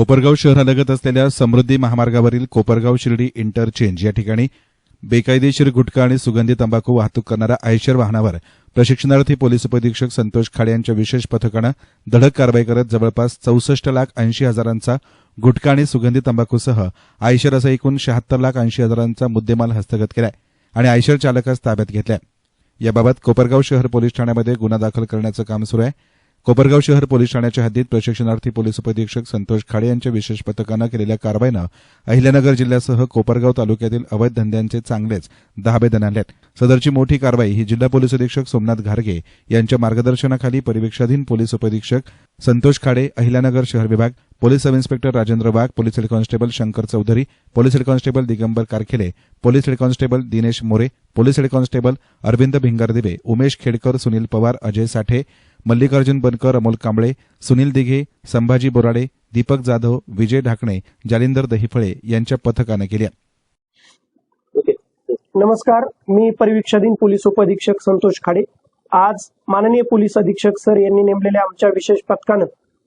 कोपरगाव शहरालगत असलेल्या समृद्धी महामार्गावरील कोपरगाव शिर्डी इंटरचेंज या ठिकाणी बेकायदेशीर गुटखा आणि सुगंधी तंबाखू वाहतूक करणाऱ्या आयशर वाहनावर प्रशिक्षणार्थी पोलीस उपधीक्षक संतोष खाडे यांच्या विशेष पथकानं धडक कारवाई करत जवळपास चौसष्ट लाख ऐंशी हजारांचा गुटखा आणि सुगंधी तंबाखूसह आयशर असा एकूण शहात्तर लाख ऐंशी हजारांचा मुद्देमाल हस्तगत केलाय आणि आयशर चालकास ताब्यात घेतलाय. याबाबत कोपरगाव शहर पोलीस ठाण्यामध्ये गुन्हा दाखल करण्याचं काम सुरू आहे. कोपरगाव शहर पोलीस ठाण्याच्या हद्दीत प्रशिक्षणार्थी पोलीस उपअधीक्षक संतोष खाडे यांच्या विशेष पथकानं केलेल्या कारवाईनं अहिल्यानगर जिल्ह्यासह कोपरगाव तालुक्यातील अवैध धंद्यांचे चांगलेच दहाबे दणाले सदरची मोठी कारवाई ही जिल्हा पोलीस अधीक्षक सोमनाथ घारगे यांच्या मार्गदर्शनाखाली परिवेक्षाधीन पोलीस उपअधीक्षक संतोष खाडे अहिल्यानगर शहर विभाग police sub inspector Rajendra Wagh police head constable Shankar Chaudhari police head constable Digambar Karkhele police head constable Dinesh More police head constable Arvind Bhingardive Umesh Khedkar Sunil Pawar Ajay Sathe Mallikarjun Bankar Amol Kamble Sunil Dighe Sambhaji Borade Deepak Jadhav Vijay Dhakane Jalinder Dahiphale यांच्या पथकानं केल्या. नमस्कार. मी परिवीक्षाधीन police उपअधीक्षक संतोष खाडे. आज माननीय police अधीक्षक सर यांनी नेमलेल्या आमच्या विशेष पथकानं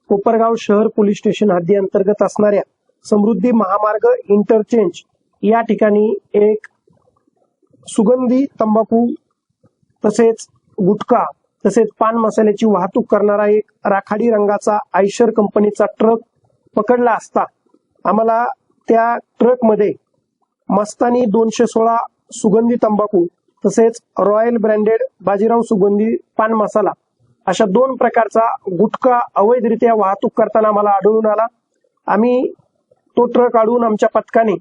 कोपरगाव शहर पोलीस स्टेशन हद्दी अंतर्गत असणाऱ्या समृद्धी महामार्ग इंटरचेंज या ठिकाणी एक सुगंधी तंबाखू तसेच गुटखा तसेच पान मसाल्याची वाहतूक करणारा एक राखाडी रंगाचा आयशर कंपनीचा ट्रक पकडला असता आम्हाला त्या ट्रकमध्ये मस्तानी दोनशे सोळा सुगंधी तंबाखू तसेच रॉयल ब्रँडेड बाजीराव सुगंधी पान मसाला अशा दोन प्रकारचा गुटखा अवैधरित्या वाहतूक करताना आम्हाला आढळून आला. आम्ही तो ट्रक अडवून आमच्या पथकाने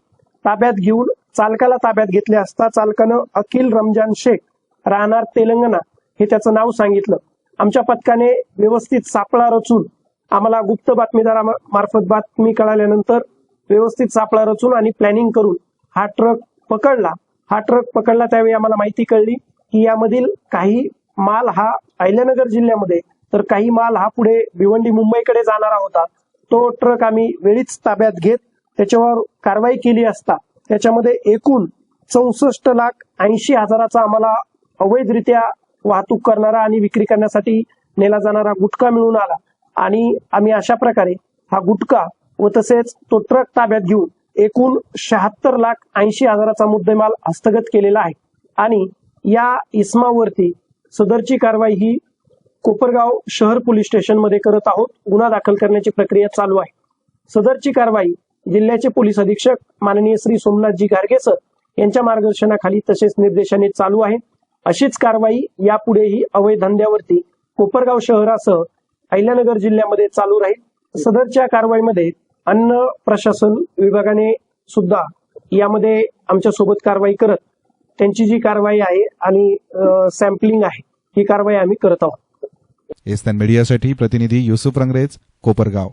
ताब्यात घेऊन चालकाला ताब्यात घेतले असता चालकानं अखिल रमजान शेख राहणार तेलंगणा हे त्याचं नाव सांगितलं. आमच्या पथकाने व्यवस्थित सापळा रचून आम्हाला गुप्त बातमीदारामार्फत बातमी कळाल्यानंतर व्यवस्थित सापळा रचून आणि प्लॅनिंग करून हा ट्रक पकडला. हा ट्रक पकडला त्यावेळी आम्हाला माहिती कळली की यामधील काही माल हा अहिल्यानगर जिल्ह्यामध्ये तर काही माल हा पुढे भिवंडी मुंबईकडे जाणारा होता. तो ट्रक आम्ही वेळीच ताब्यात घेत त्याच्यावर कारवाई केली असता त्याच्यामध्ये एकूण चौसष्ट लाख ऐंशी हजाराचा आम्हाला अवैधरित्या वाहतूक करणारा आणि विक्री करण्यासाठी नेला जाणारा गुटखा मिळून आला. आणि आम्ही अशा प्रकारे हा गुटखा व तसेच तो ट्रक ताब्यात घेऊन एकूण शहात्तर लाख ऐंशी हजाराचा मुद्देमाल हस्तगत केलेला आहे. आणि या इस्मावरती सदरची कारवाई ही कोपरगाव शहर पोलीस स्टेशनमध्ये करत आहोत. गुन्हा दाखल करण्याची प्रक्रिया चालू आहे. सदरची कारवाई जिल्ह्याचे पोलीस अधीक्षक माननीय श्री सोमनाथजी गारगे सर यांच्या मार्गदर्शनाखाली तसेच निर्देशाने चालू आहे. अशीच कारवाई यापुढेही अवैध धंद्यावरती कोपरगाव शहरासह अहिल्यानगर जिल्ह्यामध्ये चालू राहील. सदरच्या कारवाईमध्ये अन्न प्रशासन विभागाने सुद्धा यामध्ये आमच्यासोबत कारवाई करत त्यांची जी कारवाई आहे आणि सॅम्पलिंग आहे ही कारवाई आम्ही करत आहोत. एस्तान मीडियासाठी प्रतिनिधी युसुफ रंगरेज कोपरगाव.